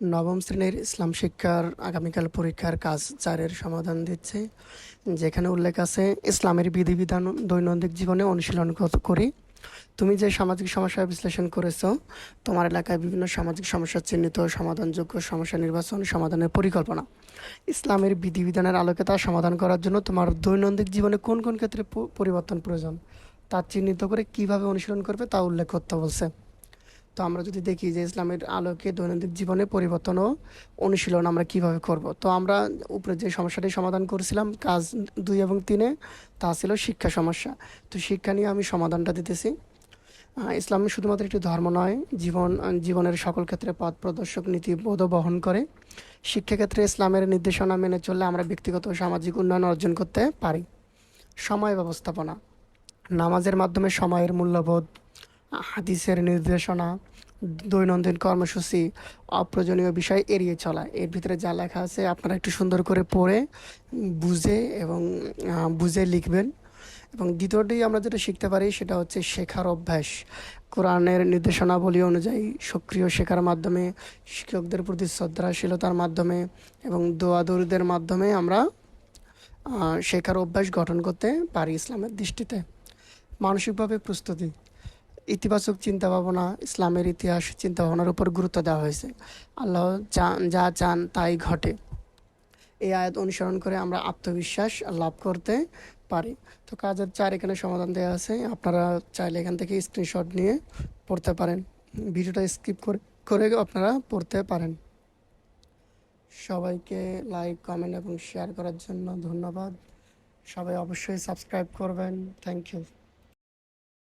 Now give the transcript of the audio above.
নবম শ্রেণির ইসলাম শিক্ষার আগামীকাল পরীক্ষার কাজ চারের সমাধান দিচ্ছে, যেখানে উল্লেখ আছে, ইসলামের বিধিবিধান দৈনন্দিন জীবনে অনুশীলন করি তুমি যে সামাজিক সমস্যা বিশ্লেষণ করেছ, তোমার এলাকায় বিভিন্ন সামাজিক সমস্যা চিহ্নিত, সমাধানযোগ্য সমস্যা নির্বাচন সমাধানের পরিকল্পনা। ইসলামের বিধিবিধানের আলোকে তা সমাধান করার জন্য তোমার দৈনন্দিন জীবনে কোন কোন ক্ষেত্রে পরিবর্তন প্রয়োজন, তা চিহ্নিত করে কীভাবে অনুশীলন করবে তা উল্লেখ করতে বলছে। তো আমরা যদি দেখি যে ইসলামের আলোকে দৈনন্দিন জীবনে পরিবর্তন ও অনুশীলন আমরা কীভাবে করব? তো আমরা উপরে যে সমস্যাটি সমাধান করেছিলাম, কাজ দুই এবং তিনে, তা ছিল শিক্ষা সমস্যা। তো শিক্ষা নিয়ে আমি সমাধানটা দিতেছি। ইসলাম শুধুমাত্র একটি ধর্ম নয়, জীবন, জীবনের সকল ক্ষেত্রে পথ প্রদর্শক নীতিবোধ বহন করে। শিক্ষাক্ষেত্রে ইসলামের নির্দেশনা মেনে চললে আমরা ব্যক্তিগত ও সামাজিক উন্নয়ন অর্জন করতে পারি। সময় ব্যবস্থাপনা। নামাজের মাধ্যমে সময়ের মূল্যবোধ হাদিসের নির্দেশনা, দৈনন্দিন কর্মসূচি, অপ্রয়োজনীয় বিষয় এড়িয়ে চলা। এর ভিতরে যা লেখা আছে, আপনারা একটু সুন্দর করে পড়ে, বুঝে এবং বুঝে লিখবেন। এবং দ্বিতীয়টি আমরা যেটা শিখতে পারি, সেটা হচ্ছে শেখার অভ্যাস। কোরআনের নির্দেশনাবলী অনুযায়ী সক্রিয় শেখার মাধ্যমে, শিক্ষকদের প্রতি শ্রদ্ধাশীলতার মাধ্যমে এবং দোয়াদুরদের মাধ্যমে আমরা শেখার অভ্যাস গঠন করতে পারি ইসলামের দৃষ্টিতে। মানসিকভাবে প্রস্তুতি। ইতিবাচক চিন্তা ভাবনা ইসলামের ইতিহাস চিন্তা ভাবনার উপর গুরুত্ব দেওয়া হয়েছে। আল্লাহ চান, যা চান তাই ঘটে। এই আয়াত অনুসরণ করে আমরা আত্মবিশ্বাস লাভ করতে পারি। তো কাজের চার এখানে সমাধান দেওয়া আছে। আপনারা চাইলে এখান থেকে স্ক্রিনশট নিয়ে পড়তে পারেন। ভিডিওটা স্কিপ করে করে আপনারা পড়তে পারেন। সবাইকে লাইক কমেন্ট এবং শেয়ার করার জন্য ধন্যবাদ। সবাই অবশ্যই সাবস্ক্রাইব করবেন। Thank you